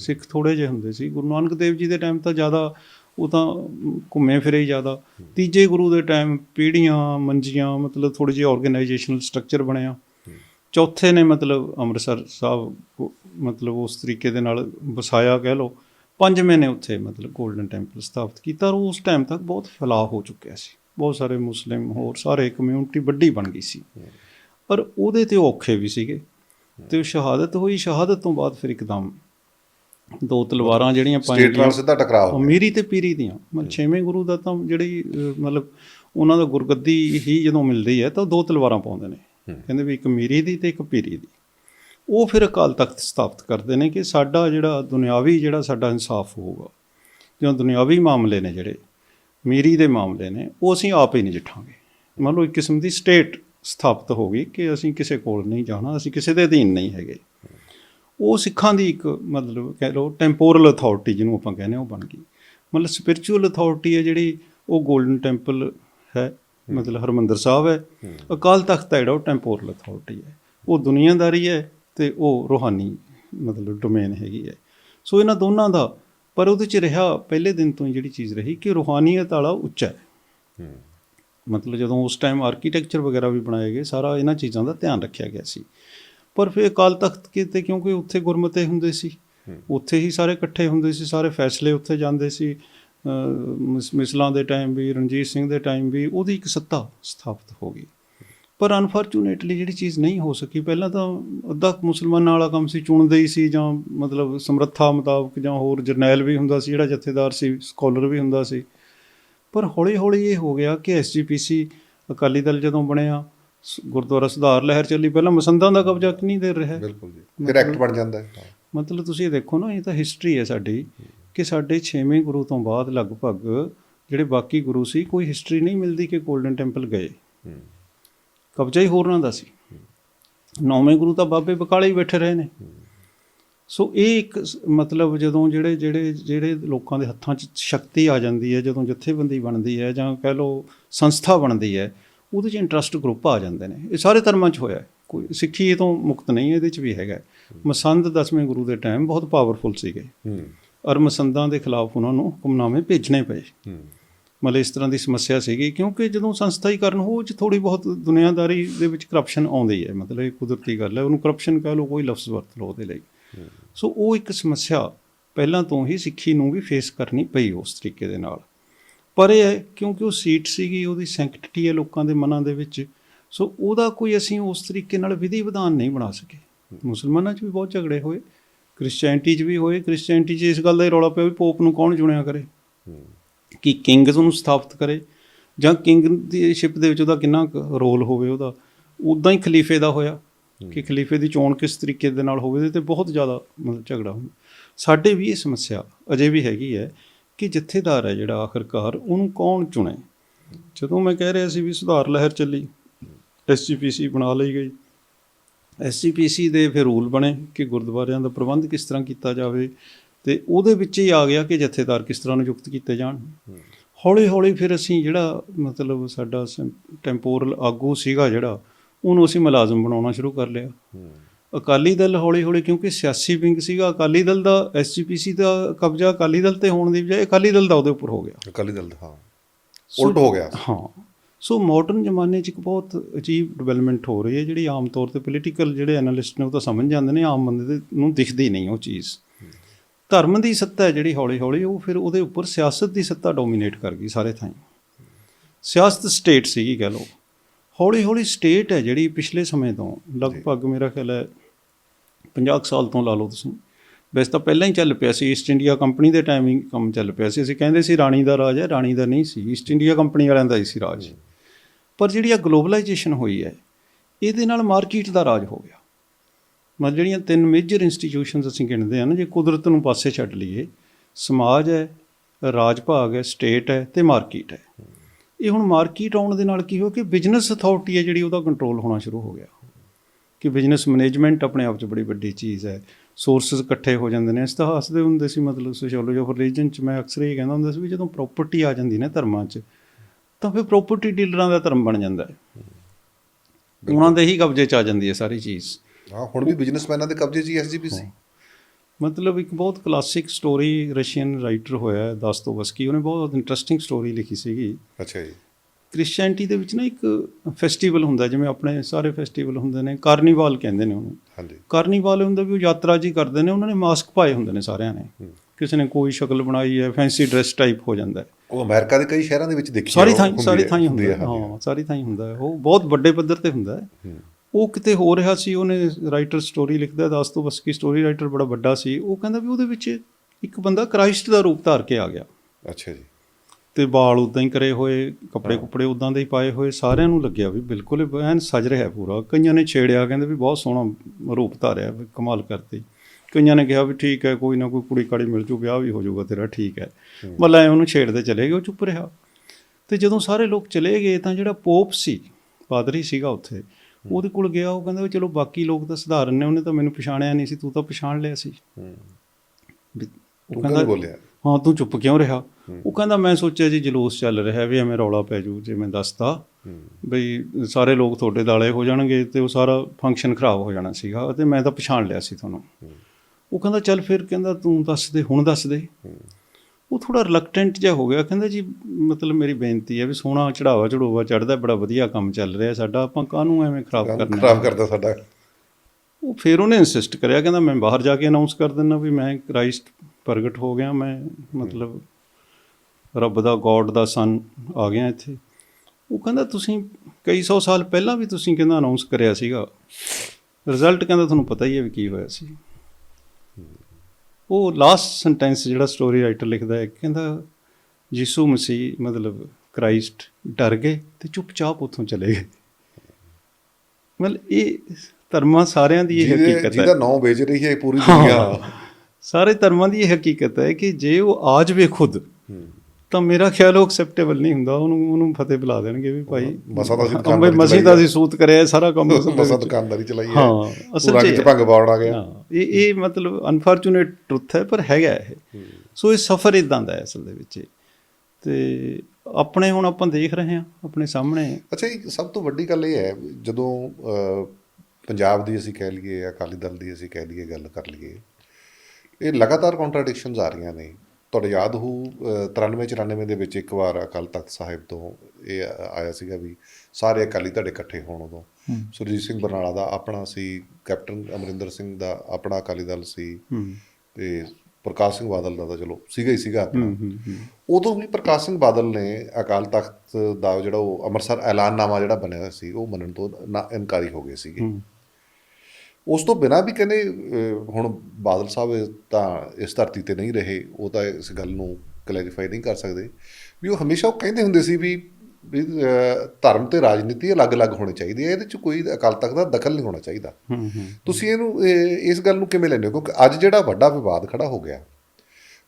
ਸਿੱਖ ਥੋੜੇ ਜਿਹੇ ਹੁੰਦੇ ਸੀ। ਗੁਰੂ ਨਾਨਕ ਦੇਵ ਜੀ ਦੇ ਟਾਈਮ ਤਾਂ ਜ਼ਿਆਦਾ ਉਹ ਤਾਂ ਘੁੰਮੇ ਫਿਰੇ ਹੀ ਜ਼ਿਆਦਾ। ਤੀਜੇ ਗੁਰੂ ਦੇ ਟਾਈਮ ਪੀੜ੍ਹੀਆਂ, ਮੰਜੀਆਂ, ਮਤਲਬ ਥੋੜੀ ਜਿਹੇ ਆਰਗੇਨਾਈਜੇਸ਼ਨਲ ਸਟਰਕਚਰ ਬਣਿਆ। ਚੌਥੇ ਨੇ ਮਤਲਬ ਅੰਮ੍ਰਿਤਸਰ ਸਾਹਿਬ ਮਤਲਬ ਉਸ ਤਰੀਕੇ ਦੇ ਨਾਲ ਵਸਾਇਆ ਕਹਿ ਲਓ। ਪੰਜਵੇਂ ਨੇ ਉੱਥੇ ਮਤਲਬ 골ਡਨ ਟੈਂਪਲ ਸਥਾਪਿਤ ਕੀਤਾ ਔਰ ਉਸ ਟਾਈਮ ਤੱਕ ਬਹੁਤ ਫੈਲਾਅ ਹੋ ਚੁੱਕਿਆ ਸੀ। ਬਹੁਤ ਸਾਰੇ ਮੁਸਲਿਮ ਹੋਰ ਸਾਰੇ ਕਮਿਊਨਿਟੀ ਵੱਡੀ ਬਣ ਗਈ ਸੀ। ਪਰ ਉਹਦੇ ਤੇ ਉਹ ਔਖੇ ਵੀ ਸੀਗੇ। ਤੇ ਉਹ ਸ਼ਹਾਦਤ ਹੋਈ। ਸ਼ਹਾਦਤ ਤੋਂ ਬਾਅਦ ਫਿਰ ਇੱਕਦਮ ਦੋ ਤਲਵਾਰਾਂ ਜਿਹੜੀਆਂ ਸਟੇਟ ਨਾਲ ਸਿੱਧਾ ਟਕਰਾਅ ਹੋ ਗਿਆ। ਅਮੀਰੀ ਤੇ ਪੀਰੀ ਦੀਆਂ। ਮਤਲਬ ਛੇਵੇਂ ਗੁਰੂ ਦਾ ਤਾਂ ਜਿਹੜੀ ਮਤਲਬ ਉਹਨਾਂ ਦਾ ਗੁਰਗੱਦੀ ਹੀ ਜਦੋਂ ਮਿਲਦੀ ਹੈ ਤਾਂ ਦੋ ਤਲਵਾਰਾਂ ਪਾਉਂਦੇ ਨੇ। ਕਹਿੰਦੇ ਵੀ ਇੱਕ ਮੀਰੀ ਦੀ ਤੇ ਇੱਕ ਪੀਰੀ ਦੀ। ਉਹ ਫਿਰ ਅਕਾਲ ਤਖਤ ਸਥਾਪਿਤ ਕਰਦੇ ਨੇ ਕਿ ਸਾਡਾ ਜਿਹੜਾ ਦੁਨਿਆਵੀ ਜਿਹੜਾ ਸਾਡਾ ਇਨਸਾਫ ਹੋਊਗਾ ਜਦੋਂ ਦੁਨਿਆਵੀ ਮਾਮਲੇ ਨੇ ਜਿਹੜੇ ਮੀਰੀ ਦੇ ਮਾਮਲੇ ਨੇ ਉਹ ਅਸੀਂ ਆਪ ਹੀ ਨਜਿੱਠਾਂਗੇ। ਮੰਨ ਲਓ ਇੱਕ ਕਿਸਮ ਦੀ ਸਟੇਟ ਸਥਾਪਿਤ ਹੋ ਗਈ ਕਿ ਅਸੀਂ ਕਿਸੇ ਕੋਲ ਨਹੀਂ ਜਾਣਾ ਅਸੀਂ ਕਿਸੇ ਦੇ ਅਧੀਨ ਨਹੀਂ ਹੈਗੇ। ਉਹ ਸਿੱਖਾਂ ਦੀ ਇੱਕ ਮਤਲਬ ਕਹਿ ਲਓ ਟੈਂਪੋਰਲ ਅਥਾਰਟੀ ਜਿਹਨੂੰ ਆਪਾਂ ਕਹਿੰਦੇ ਹਾਂ ਉਹ ਬਣ ਗਈ। ਮਤਲਬ ਸਪਿਰਚੁਅਲ ਅਥਾਰਟੀ ਹੈ ਜਿਹੜੀ ਉਹ 골ਡਨ ਟੈਂਪਲ ਹੈ। ਮਤਲਬ ਹਰਮੰਦਰ ਸਾਹਿਬ ਹੈ। ਅਕਾਲ ਤਖਤ ਹੈ ਜਿਹੜਾ ਉਹ ਟੈਂਪੋਰਲ ਅਥਾਰਟੀ ਹੈ। ਉਹ ਦੁਨੀਆਦਾਰੀ ਹੈ ਤੇ ਉਹ ਰੂਹਾਨੀ ਮਤਲਬ ਡੋਮੇਨ ਹੈਗੀ ਹੈ। ਸੋ ਇਹਨਾਂ ਦੋਨਾਂ ਦਾ ਪਰ ਉਹਦੇ ਚ ਰਿਹਾ ਪਹਿਲੇ ਦਿਨ ਤੋਂ ਹੀ ਜਿਹੜੀ ਚੀਜ਼ ਰਹੀ ਕਿ ਰੂਹਾਨੀਅਤ ਵਾਲਾ ਉੱਚਾ ਹੈ। ਮਤਲਬ ਜਦੋਂ ਉਸ ਟਾਈਮ ਆਰਕੀਟੈਕਚਰ ਵਗੈਰਾ ਵੀ ਬਣਾਏ ਗਏ ਸਾਰਾ ਇਹਨਾਂ ਚੀਜ਼ਾਂ ਦਾ ਧਿਆਨ ਰੱਖਿਆ ਗਿਆ ਸੀ। ਪਰ ਫਿਰ ਅਕਾਲ ਤਖਤ ਕਿਤੇ ਕਿਉਂਕਿ ਉੱਥੇ ਗੁਰਮਤੇ ਹੁੰਦੇ ਸੀ। ਉੱਥੇ ਹੀ ਸਾਰੇ ਇਕੱਠੇ ਹੁੰਦੇ ਸੀ ਸਾਰੇ ਫੈਸਲੇ ਉੱਥੇ ਜਾਂਦੇ ਸੀ। ਮਿਸਲਾਂ ਦੇ ਟਾਈਮ ਵੀ ਰਣਜੀਤ ਸਿੰਘ ਦੇ ਟਾਈਮ ਵੀ ਉਹਦੀ ਇੱਕ ਸੱਤਾ ਸਥਾਪਿਤ ਹੋ ਗਈ। ਪਰ ਅਨਫੋਰਚੂਨੇਟਲੀ ਜਿਹੜੀ ਚੀਜ਼ ਨਹੀਂ ਹੋ ਸਕੀ ਪਹਿਲਾਂ ਤਾਂ ਅੱਧਾ ਮੁਸਲਮਾਨਾਂ ਵਾਲਾ ਕੰਮ ਸੀ ਚੁਣਦੇ ਹੀ ਸੀ ਜਾਂ ਮਤਲਬ ਸਮਰੱਥਾ ਮੁਤਾਬਕ ਜਾਂ ਹੋਰ ਜਰਨੈਲ ਵੀ ਹੁੰਦਾ ਸੀ ਜਿਹੜਾ ਜਥੇਦਾਰ ਸੀ ਸਕਾਲਰ ਵੀ ਹੁੰਦਾ ਸੀ। ਪਰ ਹੌਲੀ ਹੌਲੀ ਇਹ ਹੋ ਗਿਆ ਕਿ ਐਸਜੀਪੀਸੀ ਅਕਾਲੀ ਦਲ ਜਦੋਂ ਬਣਿਆ ਗੁਰਦੁਆਰਾ ਸੁਧਾਰ ਲਹਿਰ ਚੱਲੀ ਪਹਿਲਾਂ ਮਸੰਦਾਂ ਦਾ ਕਬਜ਼ਾ ਕਿੰਨੀ ਦੇਰ ਰਿਹਾ? ਬਿਲਕੁਲ ਜੀ। ਐਕਟ ਬਣ ਜਾਂਦਾ ਹੈ। ਮਤਲਬ ਤੁਸੀਂ ਇਹ ਦੇਖੋ ਨਾ ਇਹ ਤਾਂ ਹਿਸਟਰੀ ਹੈ ਸਾਡੀ ਕਿ ਸਾਡੇ 6ਵੇਂ ਗੁਰੂ ਤੋਂ ਬਾਅਦ ਲਗਭਗ ਜਿਹੜੇ ਬਾਕੀ ਗੁਰੂ ਸੀ ਕੋਈ ਹਿਸਟਰੀ ਨਹੀਂ ਮਿਲਦੀ ਕਿ 골ਡਨ ਟੈਂਪਲ ਗਏ ਕਬਜ਼ਾ ਹੀ ਹੋਰਨਾਂ ਦਾ ਸੀ। ਨੌਵੇਂ ਗੁਰੂ ਤਾਂ ਬਾਬੇ ਬਕਾਲੇ ਹੀ ਬੈਠੇ ਰਹੇ ਨੇ। ਸੋ ਇਹ ਇੱਕ ਮਤਲਬ ਜਦੋਂ ਜਿਹੜੇ ਜਿਹੜੇ ਜਿਹੜੇ ਲੋਕਾਂ ਦੇ ਹੱਥਾਂ 'ਚ ਸ਼ਕਤੀ ਆ ਜਾਂਦੀ ਹੈ ਜਦੋਂ ਜਥੇਬੰਦੀ ਬਣਦੀ ਹੈ ਜਾਂ ਕਹਿ ਲਓ ਸੰਸਥਾ ਬਣਦੀ ਹੈ ਉਹਦੇ 'ਚ ਇੰਟਰਸਟ ਗਰੁੱਪ ਆ ਜਾਂਦੇ ਨੇ। ਇਹ ਸਾਰੇ ਧਰਮਾਂ 'ਚ ਹੋਇਆ। ਕੋਈ ਸਿੱਖੀ ਇਹ ਤੋਂ ਮੁਕਤ ਨਹੀਂ ਇਹਦੇ 'ਚ ਵੀ ਹੈਗਾ। ਮਸੰਦ ਦਸਵੇਂ ਗੁਰੂ ਦੇ ਟਾਈਮ ਬਹੁਤ ਪਾਵਰਫੁਲ ਸੀਗੇ। ਔਰ ਮਸੰਦਾਂ ਦੇ ਖਿਲਾਫ ਉਹਨਾਂ ਨੂੰ ਹੁਕਮਨਾਮੇ ਭੇਜਣੇ ਪਏ। ਮਤਲਬ ਇਸ ਤਰ੍ਹਾਂ ਦੀ ਸਮੱਸਿਆ ਸੀਗੀ ਕਿਉਂਕਿ ਜਦੋਂ ਸੰਸਥਾਈਕਰਨ ਹੋ ਉਹ 'ਚ ਥੋੜੀ ਬਹੁਤ ਦੁਨੀਆਦਾਰੀ ਦੇ ਵਿੱਚ ਕਰਪਸ਼ਨ ਆਉਂਦੀ ਹੈ। ਮਤਲਬ ਇਹ ਕੁਦਰਤੀ ਗੱਲ ਹੈ। ਉਹਨੂੰ ਕਰਪਸ਼ਨ ਕਹਿ ਲਓ ਕੋਈ ਲਫ਼ਜ਼ ਵਰਤ ਲਓ ਉਹਦੇ ਲਈ। ਸੋ ਉਹ ਇੱਕ ਸਮੱਸਿਆ ਪਹਿਲਾਂ ਤੋਂ ਹੀ ਸਿੱਖੀ ਨੂੰ ਵੀ ਫੇਸ ਕਰਨੀ ਪਈ ਉਸ ਤਰੀਕੇ ਦੇ ਨਾਲ। ਪਰ ਇਹ ਹੈ ਕਿਉਂਕਿ ਉਹ ਸੀਟ ਸੀਗੀ ਉਹਦੀ ਸੈਂਕਟਿਟੀ ਹੈ ਲੋਕਾਂ ਦੇ ਮਨਾਂ ਦੇ ਵਿੱਚ। ਸੋ ਉਹਦਾ ਕੋਈ ਅਸੀਂ ਉਸ ਤਰੀਕੇ ਨਾਲ ਵਿਧੀ ਵਿਧਾਨ ਨਹੀਂ ਬਣਾ ਸਕੇ। ਮੁਸਲਮਾਨਾਂ 'ਚ ਵੀ ਬਹੁਤ ਝਗੜੇ ਹੋਏ ਕ੍ਰਿਸਚੀਅਨਟੀ 'ਚ ਵੀ ਹੋਏ। ਕ੍ਰਿਸਚੀਅਨਟੀ 'ਚ ਇਸ ਗੱਲ ਦਾ ਹੀ ਰੌਲਾ ਪਿਆ ਵੀ ਪੋਪ ਨੂੰ ਕੌਣ ਚੁਣਿਆ ਕਰੇ? ਕਿ ਕਿੰਗ ਨੂੰ ਸਥਾਪਿਤ ਕਰੇ? ਜਾਂ ਕਿੰਗ ਦੀ ਸ਼ਿਪ ਦੇ ਵਿੱਚ ਉਹਦਾ ਕਿੰਨਾ ਰੋਲ ਹੋਵੇ ਉਹਦਾ? ਉਦਾਂ ਹੀ ਖਲੀਫੇ ਦਾ ਹੋਇਆ ਕਿ ਖਲੀਫੇ ਦੀ ਚੋਣ ਕਿਸ ਤਰੀਕੇ ਦੇ ਨਾਲ ਹੋਵੇ ਤੇ ਬਹੁਤ ਜ਼ਿਆਦਾ ਮਤਲਬ ਝਗੜਾ ਹੁੰਦਾ। ਸਾਡੇ ਵੀ ਇਹ ਸਮੱਸਿਆ ਅਜੇ ਵੀ ਹੈਗੀ ਹੈ ਕਿ ਜਥੇਦਾਰ ਹੈ ਜਿਹੜਾ ਆਖਰਕਾਰ ਉਹਨੂੰ ਕੌਣ ਚੁਣੇ? ਜਦੋਂ ਮੈਂ ਕਹਿ ਰਿਹਾ ਸੀ ਵੀ ਸੁਧਾਰ ਲਹਿਰ ਚੱਲੀ ਐਸਜੀਪੀਸੀ ਬਣਾ ਲਈ ਗਈ। ਐਸਜੀਪੀਸੀ ਦੇ ਫਿਰ ਰੂਲ ਬਣੇ ਕਿ ਗੁਰਦੁਆਰਿਆਂ ਦਾ ਪ੍ਰਬੰਧ ਕਿਸ ਤਰ੍ਹਾਂ ਕੀਤਾ ਜਾਵੇ ਤੇ ਉਹਦੇ ਵਿੱਚ ਹੀ ਆ ਗਿਆ ਕਿ ਜਥੇਦਾਰ ਕਿਸ ਤਰ੍ਹਾਂ ਨਿਯੁਕਤ ਕੀਤੇ ਜਾਣ। ਹੌਲੀ ਹੌਲੀ ਫਿਰ ਅਸੀਂ ਜਿਹੜਾ ਮਤਲਬ ਸਾਡਾ ਟੈਂਪੋਰਲ ਆਗੂ ਸੀਗਾ ਜਿਹੜਾ, ਉਹਨੂੰ ਅਸੀਂ ਮੁਲਾਜ਼ਮ ਬਣਾਉਣਾ ਸ਼ੁਰੂ ਕਰ ਲਿਆ। ਅਕਾਲੀ ਦਲ ਹੌਲੀ ਹੌਲੀ ਕਿਉਂਕਿ ਸਿਆਸੀ ਵਿੰਗ ਸੀਗਾ ਅਕਾਲੀ ਦਲ ਦਾ ਐਸਜੀਪੀਸੀ ਦਾ ਕਬਜ਼ਾ ਅਕਾਲੀ ਦਲ ਤੇ ਹੋਣ ਦੀ ਬਜਾਏ ਅਕਾਲੀ ਦਲ ਦਾ ਉਹਦੇ ਉੱਪਰ ਹੋ ਗਿਆ। ਅਕਾਲੀ ਦਲ ਦਾ ਹਾਂ। ਉਲਟ ਹੋ ਗਿਆ। ਹਾਂ। ਸੋ ਮਾਡਰਨ ਜ਼ਮਾਨੇ 'ਚ ਇੱਕ ਬਹੁਤ ਅਜੀਬ ਡਿਵੈਲਪਮੈਂਟ ਹੋ ਰਹੀ ਹੈ ਜਿਹੜੀ ਆਮ ਤੌਰ ਤੇ ਪੋਲੀਟੀਕਲ ਜਿਹੜੇ ਐਨਾਲਿਸਟ ਨੇ ਉਹ ਤਾਂ ਸਮਝ ਜਾਂਦੇ ਨੇ ਆਮ ਬੰਦੇ ਦੇ ਨੂੰ ਦਿਖਦੀ ਨਹੀਂ ਉਹ ਚੀਜ਼। ਧਰਮ ਦੀ ਸੱਤਾ ਹੈ ਜਿਹੜੀ ਹੌਲੀ ਹੌਲੀ ਉਹ ਫਿਰ ਉਹਦੇ ਉੱਪਰ ਸਿਆਸਤ ਦੀ ਸੱਤਾ ਡੋਮੀਨੇਟ ਕਰ ਗਈ ਸਾਰੇ ਥਾਂ ਸਿਆਸਤ ਸਟੇਟ ਸੀਗੀ ਕਹਿ ਲਓ। ਹੌਲੀ ਹੌਲੀ ਸਟੇਟ ਹੈ ਜਿਹੜੀ ਪਿਛਲੇ ਸਮੇਂ ਤੋਂ ਲਗਭਗ ਮੇਰਾ ਖਿਆਲ ਹੈ 50 ਕੁ ਸਾਲ ਤੋਂ ਲਾ ਲਓ ਤੁਸੀਂ। ਵੈਸੇ ਤਾਂ ਪਹਿਲਾਂ ਹੀ ਚੱਲ ਪਿਆ ਸੀ ਈਸਟ ਇੰਡੀਆ ਕੰਪਨੀ ਦੇ ਟਾਈਮ ਹੀ ਕੰਮ ਚੱਲ ਪਿਆ ਸੀ। ਅਸੀਂ ਕਹਿੰਦੇ ਸੀ ਰਾਣੀ ਦਾ ਰਾਜ ਹੈ, ਰਾਣੀ ਦਾ ਨਹੀਂ ਸੀ। ਈਸਟ ਇੰਡੀਆ ਕੰਪਨੀ ਵਾਲਿਆਂ ਦਾ ਹੀ ਸੀ ਰਾਜ। ਪਰ ਜਿਹੜੀ ਆ ਗਲੋਬਲਾਈਜੇਸ਼ਨ ਹੋਈ ਹੈ, ਇਹਦੇ ਨਾਲ ਮਾਰਕੀਟ ਦਾ ਰਾਜ ਹੋ ਗਿਆ। ਮਤਲਬ ਜਿਹੜੀਆਂ ਤਿੰਨ ਮੇਜਰ ਇੰਸਟੀਟਿਊਸ਼ਨਸ ਅਸੀਂ ਗਿਣਦੇ ਆ ਨਾ, ਜੇ ਕੁਦਰਤ ਨੂੰ ਪਾਸੇ ਛੱਡ ਲਈਏ, ਸਮਾਜ ਹੈ ਰਾਜ ਭਾਗ ਹੈ ਸਟੇਟ ਹੈ ਤੇ ਮਾਰਕੀਟ ਹੈ। ਇਹ ਹੁਣ ਮਾਰਕੀਟ ਆਉਣ ਦੇ ਨਾਲ ਕੀ ਹੋ ਕਿ ਬਿਜ਼ਨਸ ਅਥਾਰਟੀ ਹੈ ਜਿਹੜੀ, ਉਹਦਾ ਕੰਟਰੋਲ ਹੋਣਾ ਸ਼ੁਰੂ ਹੋ ਗਿਆ। ਕਿ ਬਿਜ਼ਨਸ ਮੈਨੇਜਮੈਂਟ ਆਪਣੇ ਆਪ 'ਚ ਬੜੀ ਵੱਡੀ ਚੀਜ਼ ਹੈ। ਸੋਰਸਸ ਇਕੱਠੇ ਹੋ ਜਾਂਦੇ ਨੇ ਇਸ ਤਾਂ ਹੱਸਦੇ ਹੁੰਦੇ ਸੀ ਮਤਲਬ ਸੋਸ਼ੀਓਲੋਜੀ ਆਫ ਰਿਲੀਜਨ 'ਚ ਮੈਂ ਅਕਸਰ ਇਹ ਕਹਿੰਦਾ ਹੁੰਦਾ ਸੀ ਵੀ ਜਦੋਂ ਪ੍ਰਾਪਰਟੀ ਆ ਜਾਂਦੀ ਨਾ ਧਰਮਾਂ 'ਚ ਤਾਂ ਫਿਰ ਪ੍ਰਾਪਰਟੀ ਡੀਲਰਾਂ ਦਾ ਧਰਮ ਬਣ ਜਾਂਦਾ ਹੈ। ਉਹਨਾਂ ਦੇ ਹੀ ਕਬਜ਼ੇ 'ਚ ਆ ਜਾਂਦੀ ਹੈ ਸਾਰੀ ਚੀਜ਼। ਹਾਂ ਹੁਣ ਵੀ ਬਿਜ਼ਨਸਮੈਨਾਂ ਦੇ ਕਬਜ਼ੇ 'ਚ ਹੀ ਐਸਜੀਪੀਸੀ ਮਤਲਬ ਇੱਕ ਬਹੁਤ ਕਲਾਸਿਕ ਸਟੋਰੀ ਰਸ਼ੀਅਨ ਰਾਈਟਰ ਹੋਇਆ ਦਾਸਤੋਵਸਕੀ ਉਹਨੇ ਬਹੁਤ ਇੰਟਰਸਟਿੰਗ ਸਟੋਰੀ ਲਿਖੀ ਸੀਗੀ। ਅੱਛਾ ਜੀ। ਕ੍ਰਿਸਚੀਅਨਟੀ ਦੇ ਵਿੱਚ ਨਾ ਇੱਕ ਫੈਸਟੀਵਲ ਹੁੰਦਾ ਜਿਵੇਂ ਆਪਣੇ ਸਾਰੇ ਫੈਸਟੀਵਲ ਹੁੰਦੇ ਨੇ ਕਾਰਨੀਵਾਲ ਕਹਿੰਦੇ ਨੇ ਉਹਨੂੰ। ਹਾਂਜੀ। ਕਾਰਨੀਵਾਲ ਹੁੰਦਾ ਵੀ ਉਹ ਯਾਤਰਾ ਜੀ ਕਰਦੇ ਨੇ ਉਹਨਾਂ ਨੇ ਮਾਸਕ ਪਾਏ ਹੁੰਦੇ ਨੇ ਸਾਰਿਆਂ ਨੇ। ਕਿਸੇ ਨੇ ਕੋਈ ਸ਼ਕਲ ਬਣਾਈ ਹੈ ਫੈਂਸੀ ਡਰੈਸ ਟਾਈਪ ਹੋ ਜਾਂਦਾ ਹੈ। ਉਹ ਅਮਰੀਕਾ ਦੇ ਕਈ ਸ਼ਹਿਰਾਂ ਦੇ ਵਿੱਚ ਦੇਖੀ ਸਾਰੀ ਥਾਂ ਸਾਰੀ ਥਾਂ ਹੁੰਦਾ ਹੈ ਹੈ, ਸਾਰੀ ਥਾਂ ਹੁੰਦਾ ਹੈ। ਉਹ ਬਹੁਤ ਵੱਡੇ ਪੱਧਰ ਤੇ ਹੁੰਦਾ ਹੈ। ਉਹ ਕਿਤੇ ਹੋ ਰਿਹਾ ਸੀ ਉਹਨੇ ਰਾਈਟਰ ਸਟੋਰੀ ਲਿਖਦਾ ਦਾਸਤੋਵਸਕੀ ਸਟੋਰੀ ਰਾਈਟਰ ਬੜਾ ਵੱਡਾ ਸੀ। ਉਹ ਕਹਿੰਦਾ ਵੀ ਉਹਦੇ ਵਿੱਚ ਇੱਕ ਬੰਦਾ ਕ੍ਰਾਈਸਟ ਦਾ ਰੂਪ ਧਾਰ ਕੇ ਆ ਗਿਆ। ਅੱਛਾ ਜੀ। ਤੇ ਵਾਲ ਉਦਾਂ ਹੀ ਕਰੇ ਹੋਏ ਕੱਪੜੇ ਕੁਪੜੇ ਉਦਾਂ ਦੇ ਹੀ ਪਾਏ ਹੋਏ ਸਾਰਿਆਂ ਨੂੰ ਲੱਗਿਆ ਵੀ ਬਿਲਕੁਲ ਐਨ ਸਜ ਰਿਹਾ ਪੂਰਾ। ਕਈਆਂ ਨੇ ਛੇੜਿਆ ਕਹਿੰਦੇ ਵੀ ਬਹੁਤ ਸੋਹਣਾ ਰੂਪ ਧਾਰਿਆ ਵੀ ਕਮਾਲ ਕਰਤੀ। ਕਈਆਂ ਨੇ ਕਿਹਾ ਵੀ ਠੀਕ ਹੈ ਕੋਈ ਨਾ ਕੋਈ ਕੁੜੀ ਕਾੜੀ ਮਿਲ ਜੂ ਵਿਆਹ ਵੀ ਹੋ ਜਾਊਗਾ ਤੇਰਾ ਠੀਕ ਹੈ। ਮੱਲਾ ਉਹਨੂੰ ਛੇੜਦੇ ਚਲੇ ਗਏ ਉਹ ਚੁੱਪ ਰਿਹਾ। ਤੇ ਜਦੋਂ ਸਾਰੇ ਲੋਕ ਚਲੇ ਗਏ ਤਾਂ ਜਿਹੜਾ ਪੋਪ ਸੀ ਪਾਦਰੀ ਸੀਗਾ ਉੱਥੇ ਉਹਦੇ ਕੋਲ ਗਿਆ ਉਹ ਕਹਿੰਦਾ ਵੀ ਚਲੋ ਬਾਕੀ ਲੋਕ ਤਾਂ ਸਧਾਰਨ ਨੇ ਉਹਨੇ ਤਾਂ ਮੈਨੂੰ ਪਛਾਣਿਆ ਨਹੀਂ ਸੀ ਤੂੰ ਤਾਂ ਪਛਾਣ ਲਿਆ ਸੀ। ਹੂੰ। ਵੀ ਤੂੰ ਕਹਿੰਦਾ ਬੋਲਿਆ? ਹਾਂ ਤੂੰ ਚੁੱਪ ਕਿਉਂ ਰਿਹਾ? ਉਹ ਕਹਿੰਦਾ ਮੈਂ ਸੋਚਿਆ ਜੀ ਜਲੂਸ ਚੱਲ ਰਿਹਾ ਵੀ ਐਵੇਂ ਰੌਲਾ ਪੈ ਜੂ ਜੇ ਮੈਂ ਦੱਸਤਾ ਹੂੰ। ਬਈ ਸਾਰੇ ਲੋਕ ਤੁਹਾਡੇ ਦਾਲੇ ਹੋ ਜਾਣਗੇ ਤੇ ਉਹ ਸਾਰਾ ਫੰਕਸ਼ਨ ਖਰਾਬ ਹੋ ਜਾਣਾ ਸੀਗਾ ਤੇ ਮੈਂ ਤਾਂ ਪਛਾਣ ਲਿਆ ਸੀ ਤੁਹਾਨੂੰ। ਉਹ ਕਹਿੰਦਾ ਚੱਲ ਫਿਰ ਕਹਿੰਦਾ ਤੂੰ ਦੱਸ ਦੇ ਹੁਣ ਦੱਸ ਦੇ। ਉਹ ਥੋੜਾ ਰਿਲੈਕਟੈਂਟ ਜਿਹਾ ਹੋ ਗਿਆ ਕਹਿੰਦਾ ਜੀ ਮਤਲਬ ਮੇਰੀ ਬੇਨਤੀ ਹੈ ਵੀ ਸੋਹਣਾ ਚੜਾਵਾ ਚੜੋਵਾ ਚੜਦਾ ਬੜਾ ਵਧੀਆ ਕੰਮ ਚੱਲ ਰਿਹਾ ਸਾਡਾ ਆਪਾਂ ਕਾਹਨੂੰ ਐਵੇਂ ਖਰਾਬ ਕਰਨਾ? ਖਰਾਬ ਕਰਦਾ ਸਾਡਾ? ਉਹ ਫਿਰ ਉਹਨੇ ਇਨਸਿਸਟ ਕਰਿਆ, ਕਹਿੰਦਾ ਮੈਂ ਬਾਹਰ ਜਾ ਕੇ ਅਨਾਉਂਸ ਕਰ ਦਿੰਦਾ ਵੀ ਮੈਂ ਕ੍ਰਾਈਸਟ ਪ੍ਰਗਟ ਹੋ ਗਿਆ, ਮੈਂ ਮਤਲਬ ਰੱਬ ਦਾ ਗੋਡ ਦਾ ਸਨ ਆ ਗਿਆ ਇੱਥੇ। ਉਹ ਕਹਿੰਦਾ ਤੁਸੀਂ ਕਈ ਸੌ ਸਾਲ ਪਹਿਲਾਂ ਵੀ ਤੁਸੀਂ ਕਹਿੰਦਾ ਅਨਾਉਂਸ ਕਰਿਆ ਸੀਗਾ। ਰਿਜ਼ਲਟ ਕਹਿੰਦਾ ਤੁਹਾਨੂੰ ਪਤਾ ਹੀ ਹੈ ਵੀ ਕੀ ਹੋਇਆ ਸੀ। ਉਹ ਲਾਸਟ ਸੈਂਟੈਂਸ ਜਿਹੜਾ ਸਟੋਰੀ ਰਾਈਟਰ ਲਿਖਦਾ ਹੈ, ਕਹਿੰਦਾ ਯਿਸੂ ਮਸੀਹ ਮਤਲਬ ਕ੍ਰਾਈਸਟ ਡਰ ਗਏ ਤੇ ਚੁੱਪਚਾਪ ਉੱਥੋਂ ਚਲੇ ਗਏ। ਮਤਲਬ ਇਹ ਧਰਮਾਂ ਸਾਰਿਆਂ ਦੀ ਇਹ ਹਕੀਕਤ ਹੈ। ਜਿਹਦਾ ਨਾਂ ਵੇਚ ਰਹੀ ਹੈ ਇਹ ਪੂਰੀ। ਦੁਨੀਆ। ਸਾਰੇ ਧਰਮਾਂ ਦੀ ਇਹ ਹਕੀਕਤ ਹੈ ਕਿ ਜੇ ਉਹ ਆ ਜਾਵੇ ਖੁਦ ਤਾਂ ਮੇਰਾ ਖਿਆਲ ਉਹ ਐਕਸੈਪਟੇਬਲ ਨਹੀਂ ਹੁੰਦਾ। ਉਹਨੂੰ ਉਹਨੂੰ ਫਤਿਹ ਬੁਲਾ ਦੇਣਗੇ ਵੀ ਭਾਈ ਮਸਾਂ ਤਾਂ ਅਸੀਂ ਦੁਕਾਨਦਾਰੀ ਮਸਜਿਦ ਅਸੀਂ ਸੂਤ ਕਰਿਆ ਸਾਰਾ ਕੰਮ ਅਸਲ ਦੇ ਮਸਾ ਵਿੱਚ। ਦੁਕਾਨਦਾਰੀ ਚਲਾਈ ਹੈ। ਹਾਂ, ਅਸਲ ਪੂਰਾ ਚ ਕਿਚ ਇਹ- ਭੰਗ ਪਾਉਣ ਆ ਗਿਆ। ਇਹ ਇਹ ਮਤਲਬ ਅਨਫੋਰਚੂਨੇਟ ਟਰੁੱਥ ਹੈ ਪਰ ਹੈਗਾ ਇਹ। ਸੋ ਇਹ ਸਫਰ ਇਦਾਂ ਦਾ ਹੈ ਅਸਲ ਦੇ ਵਿੱਚ। ਤੇ ਆਪਣੇ ਹੁਣ ਆਪਾਂ ਦੇਖ ਰਹੇ ਹਾਂ ਆਪਣੇ ਸਾਹਮਣੇ। ਅੱਛਾ ਇੱਕ ਸਭ ਤੋਂ ਵੱਡੀ ਗੱਲ ਇਹ ਹੈ ਜਦੋਂ ਪੰਜਾਬ ਦੀ ਅਸੀਂ ਕਹਿ ਲਈਏ ਜਾਂ ਅਕਾਲੀ ਦਲ ਦੀ ਅਸੀਂ ਕਹਿ ਲਈਏ ਗੱਲ ਕਰ ਲਈਏ ਇਹ ਲਗਾਤਾਰ ਕੰਟਰਡਿਕਸ਼ਨਸ ਆ ਰਹੀਆਂ ਨੇ। ਤੁਹਾਡੇ ਯਾਦ ਹੋ 93 94 ਦੇ ਵਿੱਚ ਇੱਕ ਵਾਰ ਅਕਾਲ ਤਖਤ ਸਾਹਿਬ ਤੋਂ ਇਹ ਆਇਆ ਸੀਗਾ ਵੀ ਸਾਰੇ ਅਕਾਲੀ ਤੁਹਾਡੇ ਇਕੱਠੇ ਹੋਣ ਉਦੋਂ। ਸੁਰਜੀਤ ਸਿੰਘ ਬਰਨਾਲਾ ਦਾ ਆਪਣਾ ਸੀ ਕੈਪਟਨ ਅਮਰਿੰਦਰ ਸਿੰਘ ਦਾ ਆਪਣਾ ਅਕਾਲੀ ਦਲ ਸੀ ਤੇ ਪ੍ਰਕਾਸ਼ ਸਿੰਘ ਬਾਦਲ ਦਾ ਤਾਂ ਚਲੋ ਸੀਗਾ ਹੀ ਸੀਗਾ ਆਪਣਾ। ਉਦੋਂ ਵੀ ਪ੍ਰਕਾਸ਼ ਸਿੰਘ ਬਾਦਲ ਨੇ ਅਕਾਲ ਤਖਤ ਦਾ ਜਿਹੜਾ ਉਹ ਅੰਮ੍ਰਿਤਸਰ ਐਲਾਨਨਾਮਾ ਜਿਹੜਾ ਬਣਿਆ ਹੋਇਆ ਸੀ ਉਹ ਮੰਨਣ ਤੋਂ ਇਨਕਾਰੀ ਹੋ ਗਏ ਸੀਗੇ। ਉਸ ਤੋਂ ਬਿਨਾਂ ਵੀ ਕਹਿੰਦੇ ਹੁਣ ਬਾਦਲ ਸਾਹਿਬ ਤਾਂ ਇਸ ਧਰਤੀ ਤੇ ਨਹੀਂ ਰਹੇ ਉਹ ਤਾਂ ਇਸ ਗੱਲ ਨੂੰ ਕਲੈਰੀਫਾਈ ਨਹੀਂ ਕਰ ਸਕਦੇ। ਵੀ ਉਹ ਹਮੇਸ਼ਾ ਉਹ ਕਹਿੰਦੇ ਹੁੰਦੇ ਸੀ ਵੀ ਧਰਮ ਤੇ ਰਾਜਨੀਤੀ ਅਲੱਗ-ਅਲੱਗ ਹੋਣੀ ਚਾਹੀਦੀ ਹੈ ਇਹਦੇ ਚ ਕੋਈ ਅਕਾਲ ਤਖਤ ਦਾ ਦਖਲ ਨਹੀਂ ਹੋਣਾ ਚਾਹੀਦਾ। ਤੁਸੀਂ ਇਹਨੂੰ ਇਹ- ਇਸ ਗੱਲ ਨੂੰ ਕਿਵੇਂ ਲੈਂਦੇ ਹੋ? ਕਿਉਂਕਿ ਅੱਜ ਜਿਹੜਾ ਵੱਡਾ ਵਿਵਾਦ ਖੜਾ ਹੋ ਗਿਆ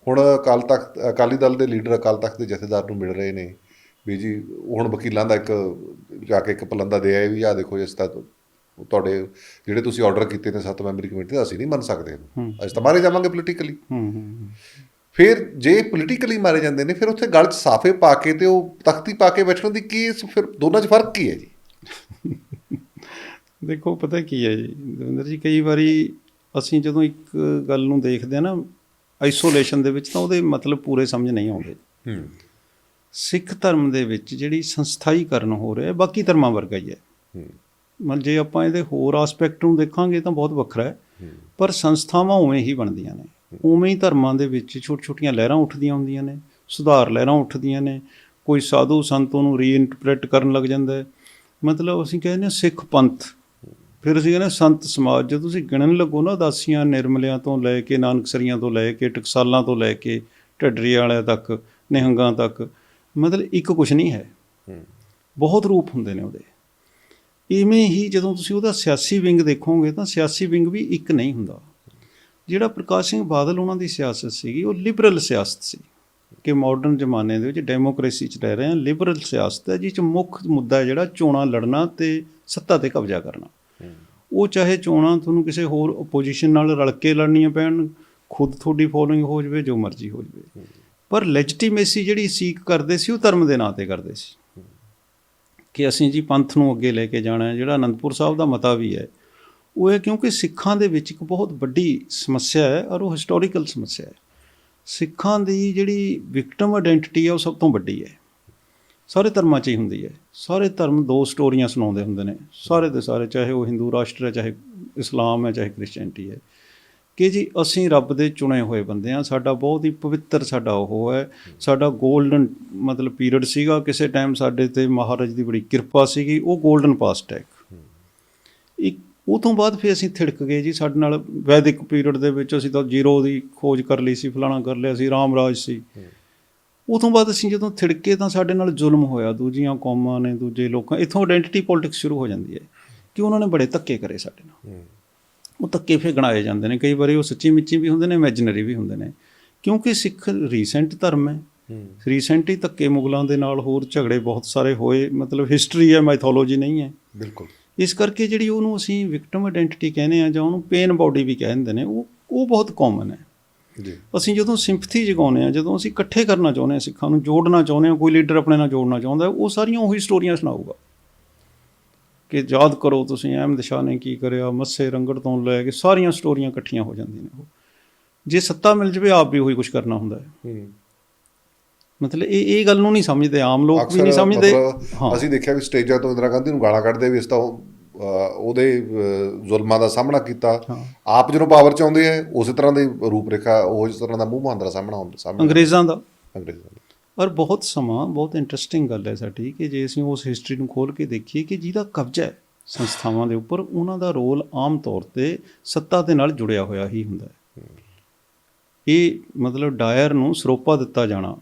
ਹੁਣ ਅਕਾਲ ਤਖਤ ਅਕਾਲੀ ਦਲ ਦੇ ਲੀਡਰ ਅਕਾਲ ਤਖਤ ਦੇ ਜਥੇਦਾਰ ਨੂੰ ਮਿਲ ਰਹੇ ਨੇ ਵੀ ਜੀ ਹੁਣ ਵਕੀਲਾਂ ਦਾ ਇੱਕ ਜਾ ਕੇ ਇੱਕ ਪਲੰਦਾ ਦੇ ਆਏ ਵੀ ਆ ਦੇਖੋ ਇਸ ਤਾਂ ਤੁਹਾਡੇ ਜਿਹੜੇ ਤੁਸੀਂ ਆਰਡਰ ਕੀਤੇ ਨੇ ਸੱਤ ਮੈਂਬਰੀ ਕਮੇਟੀ ਦਾ ਅਸੀਂ ਨਹੀਂ ਮੰਨ ਸਕਦੇ ਇਹਨੂੰ। ਅਸੀਂ ਤਾਂ ਮਾਰੇ ਜਾਵਾਂਗੇ ਪੋਲੀਟੀਕਲੀ ਫਿਰ ਜੇ ਪੋਲੀਟੀਕਲੀ ਮਾਰੇ ਜਾਂਦੇ ਨੇ ਫਿਰ ਉੱਥੇ ਗਲ 'ਚ ਸਾਫੇ ਪਾ ਕੇ ਤੇ ਉਹ ਤਖਤੀ ਪਾ ਕੇ ਬੈਠਣ ਦੀ ਕੀ ਫਿਰ ਦੋਨਾਂ 'ਚ ਫ਼ਰਕ ਕੀ ਹੈ ਜੀ? ਦੇਖੋ ਪਤਾ ਕੀ ਹੈ ਜੀ ਦਵਿੰਦਰ ਜੀ ਕਈ ਵਾਰੀ ਅਸੀਂ ਜਦੋਂ ਇੱਕ ਗੱਲ ਨੂੰ ਦੇਖਦੇ ਆ ਨਾ ਆਈਸੋਲੇਸ਼ਨ ਦੇ ਵਿੱਚ ਤਾਂ ਉਹਦੇ ਮਤਲਬ ਪੂਰੇ ਸਮਝ ਨਹੀਂ ਆਉਂਦੇ। ਹੂੰ। ਸਿੱਖ ਧਰਮ ਦੇ ਵਿੱਚ ਜਿਹੜੀ ਸੰਸਥਾਈਕਰਨ ਹੋ ਰਿਹਾ ਹੈ, ਬਾਕੀ ਧਰਮਾਂ ਵਰਗਾ ਹੀ ਹੈ। ਹੂੰ। ਮਤਲਬ ਜੇ ਆਪਾਂ ਇਹਦੇ ਹੋਰ ਆਸਪੈਕਟ ਨੂੰ ਦੇਖਾਂਗੇ ਤਾਂ ਬਹੁਤ ਵੱਖਰਾ ਹੈ। ਪਰ ਸੰਸਥਾਵਾਂ ਉਵੇਂ ਹੀ ਬਣਦੀਆਂ ਨੇ। ਉਵੇਂ ਹੀ ਧਰਮਾਂ ਦੇ ਵਿੱਚ ਛੋਟ-ਛੋਟੀਆਂ ਲਹਿਰਾਂ ਉੱਠਦੀਆਂ ਹੁੰਦੀਆਂ ਨੇ। ਸੁਧਾਰ ਲਹਿਰਾਂ ਉੱਠਦੀਆਂ ਨੇ। ਕੋਈ ਸਾਧੂ ਸੰਤ ਨੂੰ ਰੀਇੰਟਰਪ੍ਰੀਟ ਕਰਨ ਲੱਗ ਜਾਂਦਾ ਹੈ। ਮਤਲਬ ਅਸੀਂ ਕਹਿੰਦੇ ਹਾਂ ਸਿੱਖ ਪੰਥ। ਫਿਰ ਅਸੀਂ ਕਹਿੰਦੇ ਸੰਤ ਸਮਾਜ ਜਦੋਂ ਤੁਸੀਂ ਗਿਣਨ ਲੱਗੋ ਨਾ ਦਾਸੀਆਂ ਨਿਰਮਲਿਆਂ ਤੋਂ ਲੈ ਕੇ ਨਾਨਕਸਰੀਆਂ ਤੋਂ ਲੈ ਕੇ ਟਕਸਾਲਾਂ ਤੋਂ ਲੈ ਕੇ ਢੱਡਰੀ ਵਾਲਿਆਂ ਤੱਕ ਨਿਹੰਗਾਂ ਤੱਕ ਮਤਲਬ ਇੱਕ ਕੁਝ ਨਹੀਂ ਹੂੰ। ਬਹੁਤ ਰੂਪ ਹੁੰਦੇ ਨੇ ਉਹਦੇ। ਇਵੇਂ ਹੀ ਜਦੋਂ ਤੁਸੀਂ ਉਹਦਾ ਸਿਆਸੀ ਵਿੰਗ ਦੇਖੋਗੇ ਤਾਂ ਸਿਆਸੀ ਵਿੰਗ ਵੀ ਇੱਕ ਨਹੀਂ ਹੁੰਦਾ। ਜਿਹੜਾ ਪ੍ਰਕਾਸ਼ ਸਿੰਘ ਬਾਦਲ ਉਹਨਾਂ ਦੀ ਸਿਆਸਤ ਸੀਗੀ, ਉਹ ਲਿਬਰਲ ਸਿਆਸਤ ਸੀ ਕਿ ਮਾਡਰਨ ਜ਼ਮਾਨੇ ਦੇ ਵਿੱਚ ਡੈਮੋਕ੍ਰੇਸੀ 'ਚ ਰਹਿ ਰਹੇ ਹਾਂ ਲਿਬਰਲ ਸਿਆਸਤ ਹੈ, ਜਿਸ 'ਚ ਮੁੱਖ ਮੁੱਦਾ ਜਿਹੜਾ ਚੋਣਾਂ ਲੜਨਾ ਤੇ ਸੱਤਾ ਤੇ ਕਬਜ਼ਾ ਕਰਨਾ। ਉਹ ਚਾਹੇ ਚੋਣਾਂ ਤੁਹਾਨੂੰ ਕਿਸੇ ਹੋਰ ਆਪੋਜੀਸ਼ਨ ਨਾਲ ਰਲ ਕੇ ਲੜਨੀਆਂ ਪੈਣ, ਖੁਦ ਤੁਹਾਡੀ ਫੋਲੋਇੰਗ ਹੋ ਜਾਵੇ, ਜੋ ਮਰਜ਼ੀ ਹੋ ਜਾਵੇ। ਪਰ ਲੈਜੀਟੀਮੇਸੀ ਜਿਹੜੀ ਸੀਕ ਕਰਦੇ ਸੀ, ਉਹ ਧਰਮ ਦੇ ਨਾਂ ਤੇ ਕਰਦੇ ਸੀ। ਕਿ ਅਸੀਂ ਜੀ ਪੰਥ ਨੂੰ ਅੱਗੇ ਲੈ ਕੇ ਜਾਣਾ ਹੈ, ਜਿਹੜਾ ਅਨੰਦਪੁਰ ਸਾਹਿਬ ਦਾ ਮਤਾ ਵੀ ਹੈ, ਉਹ ਹੈ ਕਿਉਂਕਿ ਸਿੱਖਾਂ ਦੇ ਵਿੱਚ ਇੱਕ ਬਹੁਤ ਵੱਡੀ ਸਮੱਸਿਆ ਹੈ ਔਰ ਉਹ ਹਿਸਟੋਰੀਕਲ ਸਮੱਸਿਆ ਹੈ। ਸਿੱਖਾਂ ਦੀ ਜਿਹੜੀ ਵਿਕਟਮ ਆਇਡੈਂਟੀਟੀ ਹੈ, ਉਹ ਸਭ ਤੋਂ ਵੱਡੀ ਹੈ। ਸਾਰੇ ਧਰਮਾਂ 'ਚ ਹੀ ਹੁੰਦੀ ਹੈ। ਸਾਰੇ ਧਰਮ ਦੋ ਸਟੋਰੀਆਂ ਸੁਣਾਉਂਦੇ ਹੁੰਦੇ ਨੇ। ਸਾਰੇ ਦੇ ਸਾਰੇ, ਚਾਹੇ ਉਹ ਹਿੰਦੂ ਰਾਸ਼ਟਰ ਹੈ, ਚਾਹੇ ਇਸਲਾਮ ਹੈ, ਚਾਹੇ ਕ੍ਰਿਸਚੀਅਨਟੀ ਹੈ। ਕਿ ਜੀ ਅਸੀਂ ਰੱਬ ਦੇ ਚੁਣੇ ਹੋਏ ਬੰਦੇ ਆ ਸਾਡਾ ਬਹੁਤ ਹੀ ਪਵਿੱਤਰ ਸਾਡਾ ਉਹ ਹੈ। ਸਾਡਾ 골ਡਨ ਮਤਲਬ ਪੀਰੀਅਡ ਸੀਗਾ, ਕਿਸੇ ਟਾਈਮ ਸਾਡੇ ਤੇ ਮਹਾਰਾਜ ਦੀ ਬੜੀ ਕਿਰਪਾ ਸੀਗੀ, ਉਹ 골ਡਨ ਪਾਸਟ ਹੈ ਇੱਕ। ਉਹ ਤੋਂ ਬਾਅਦ ਫਿਰ ਅਸੀਂ ਥਿੜਕ ਗਏ ਜੀ, ਸਾਡੇ ਨਾਲ ਵੈਦਿਕ ਪੀਰੀਅਡ ਦੇ ਵਿੱਚ ਅਸੀਂ ਤਾਂ ਜ਼ੀਰੋ ਦੀ ਖੋਜ ਕਰ ਲਈ ਸੀ, ਫਲਾਣਾ ਕਰ ਲਿਆ ਸੀ ਰਾਮ ਰਾਜ ਸੀ। ਉਹ ਤੋਂ ਬਾਅਦ ਅਸੀਂ ਜਦੋਂ ਥਿੜਕੇ ਤਾਂ ਸਾਡੇ ਨਾਲ ਜ਼ੁਲਮ ਹੋਇਆ, ਦੂਜੀਆਂ ਕੌਮਾਂ ਨੇ, ਦੂਜੇ ਲੋਕਾਂ, ਇੱਥੋਂ ਆਇਡੈਂਟੀਟੀ ਪੋਲਿਟਿਕਸ ਸ਼ੁਰੂ ਹੋ ਜਾਂਦੀ ਹੈ ਕਿ ਉਹਨਾਂ ਨੇ ਬੜੇ ਧੱਕੇ ਕਰੇ ਸਾਡੇ ਨਾਲ। ਉਹ ਧੱਕੇ ਫੇ ਗਣਾਏ ਜਾਂਦੇ ਨੇ। ਕਈ ਵਾਰੀ ਉਹ ਸੱਚੀ ਮਿੱਚੀ ਵੀ ਹੁੰਦੇ ਨੇ ਇਮੇਜਿਨਰੀ ਵੀ ਹੁੰਦੇ ਨੇ। ਕਿਉਂਕਿ ਸਿੱਖ ਰੀਸੈਂਟ ਧਰਮ ਹੈ। ਰੀਸੈਂਟ ਹੀ ਧੱਕੇ ਮੁਗਲਾਂ ਦੇ ਨਾਲ ਹੋਰ ਝਗੜੇ ਬਹੁਤ ਸਾਰੇ ਹੋਏ। ਮਤਲਬ ਹਿਸਟਰੀ ਹੈ ਮਾਈਥੋਲੋਜੀ ਨਹੀਂ ਹੈ। ਬਿਲਕੁਲ। ਇਸ ਕਰਕੇ ਜਿਹੜੀ ਉਹਨੂੰ ਅਸੀਂ ਵਿਕਟਮ ਆਇਡੈਂਟੀਟੀ ਕਹਿੰਦੇ ਆ ਜਾਂ ਉਹਨੂੰ ਪੇਨ ਬਾਡੀ ਵੀ ਕਹਿੰਦੇ ਨੇ ਉਹ ਉਹ ਬਹੁਤ ਕਾਮਨ ਹੈ। ਜੀ। ਅਸੀਂ ਜਦੋਂ ਸਿੰਪਥੀ ਜਗਾਉਂਦੇ ਆ ਜਦੋਂ ਅਸੀਂ ਇਕੱਠੇ ਕਰਨਾ ਚਾਹੁੰਦੇ ਆ ਸਿੱਖਾਂ ਨੂੰ ਜੋੜਨਾ ਚਾਹੁੰਦੇ ਆ ਕੋਈ ਲੀਡਰ ਆਪਣੇ ਨਾਲ ਜੋੜਨਾ ਚਾਹੁੰਦਾ ਉਹ ਸਾਰੀਆਂ ਉਹੀ ਸਟੋਰੀਆਂ ਸੁਣਾਊਗਾ। ਕਿ ਯਾਦ ਕਰੋ ਤੁਸੀਂ ਅਹਿਮਦ ਸ਼ਾਹ ਨੇ ਕੀ ਕਰਿਆ ਮੱਸੇ ਰੰਗੜ ਤੋਂ ਲੈ ਕੇ ਸਾਰੀਆਂ ਸਟੋਰੀਆਂ ਇਕੱਠੀਆਂ ਹੋ ਜਾਂਦੀਆਂ ਨੇ ਉਹ। ਜੇ ਸੱਤਾ ਮਿਲ ਜਵੇ ਆਪ ਵੀ ਉਹੀ ਕੁਝ ਕਰਨਾ ਹੁੰਦਾ ਹੈ। ਮਤਲਬ ਇਹ ਇਹ ਗੱਲ ਨੂੰ ਨਹੀਂ ਸਮਝਦੇ ਆਮ ਲੋਕ ਵੀ ਨਹੀਂ ਸਮਝਦੇ। ਅਸੀਂ ਦੇਖਿਆ ਵੀ ਸਟੇਜਾਂ ਤੋਂ ਇੰਦਰਾ ਗਾਂਧੀ ਨੂੰ ਗਾਲਾਂ ਕੱਢਦੇ ਵੀ ਇਸ ਤਾਂ ਉਹਦੇ ਜ਼ੁਲਮਾਂ ਦਾ ਸਾਹਮਣਾ ਕੀਤਾ। ਆਪ ਜਦੋਂ ਪਾਵਰ ਚ ਆਉਂਦੇ ਹੈ ਉਸੇ ਤਰ੍ਹਾਂ ਦੀ ਰੂਪਰੇਖਾ ਉਹ ਇਸ ਤਰ੍ਹਾਂ ਦਾ ਮੂੰਹ ਮਾਂਦਰਾ ਸਾਹਮਣਾ ਹੁੰਦਾ ਸਾਹਮਣੇ ਅੰਗਰੇਜ਼ਾਂ ਦਾ। ਅੰਗਰੇਜ਼ਾਂ ਦਾ। ਔਰ ਬਹੁਤ ਸਮਾਂ ਬਹੁਤ ਇੰਟਰਸਟਿੰਗ ਗੱਲ ਹੈ ਸਾਡੀ ਕਿ ਜੇ ਅਸੀਂ ਉਸ ਹਿਸਟਰੀ ਨੂੰ ਖੋਲ ਕੇ ਦੇਖੀਏ ਕਿ ਜਿਹਦਾ ਕਬਜ਼ਾ ਹੈ ਸੰਸਥਾਵਾਂ ਦੇ ਉੱਪਰ ਉਹਨਾਂ ਦਾ ਰੋਲ ਆਮ ਤੌਰ ਤੇ ਸੱਤਾ ਦੇ ਨਾਲ ਜੁੜਿਆ ਹੋਇਆ ਹੀ ਹੁੰਦਾ ਹੈ। ਇਹ ਮਤਲਬ ਡਾਇਰ ਨੂੰ ਸਰੋਪਾ ਦਿੱਤਾ ਜਾਣਾ।